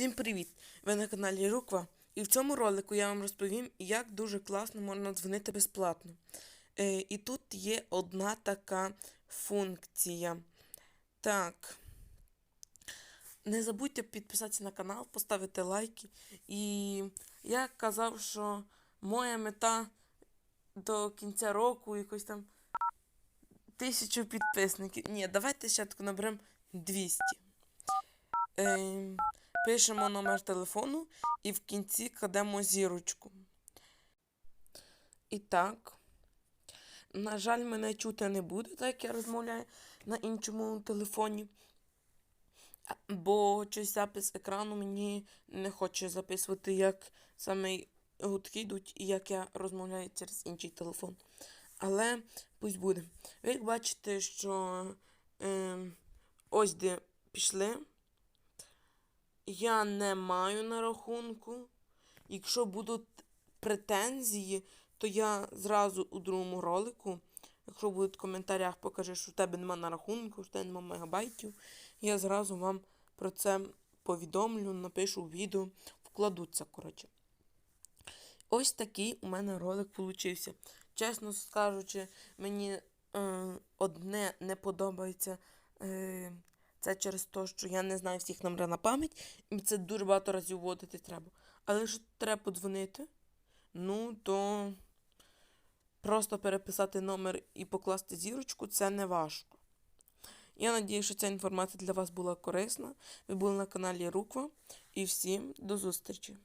Всім привіт! Ви на каналі Руква. І в цьому ролику я вам розповім, як дуже класно можна дзвонити безплатно. Е, і тут є одна така функція. Так. Не забудьте підписатися на канал, поставити лайки. І я казав, що моя мета до кінця року якось там тисячу підписників. Ні, давайте ще таку наберемо 200. Е, пишемо номер телефону і в кінці кладемо зірочку. І так. На жаль, мене чути не буде, так як я розмовляю на іншому телефоні. Бо щось запис екрану мені не хоче записувати, як саме гудки йдуть і як я розмовляю через інший телефон. Але пусть буде. Ви бачите, що е, ось де пішли. Я не маю на рахунку. Якщо будуть претензії, то я зразу у другому ролику, якщо будуть в коментарях, покажи, що в тебе нема на рахунку, що в тебе нема мегабайтів, я зразу вам про це повідомлю, напишу відео, вкладу це, коротше. Ось такий у мене ролик получився. Чесно скажучи, мені е, одне не подобається. Е, це через те, що я не знаю всіх номерів на пам'ять, і це дуже багато разів вводити треба. Але якщо треба подзвонити, ну то просто переписати номер і покласти зірочку це не важко. Я надію, що ця інформація для вас була корисна. Ви були на каналі Руква. І всім до зустрічі!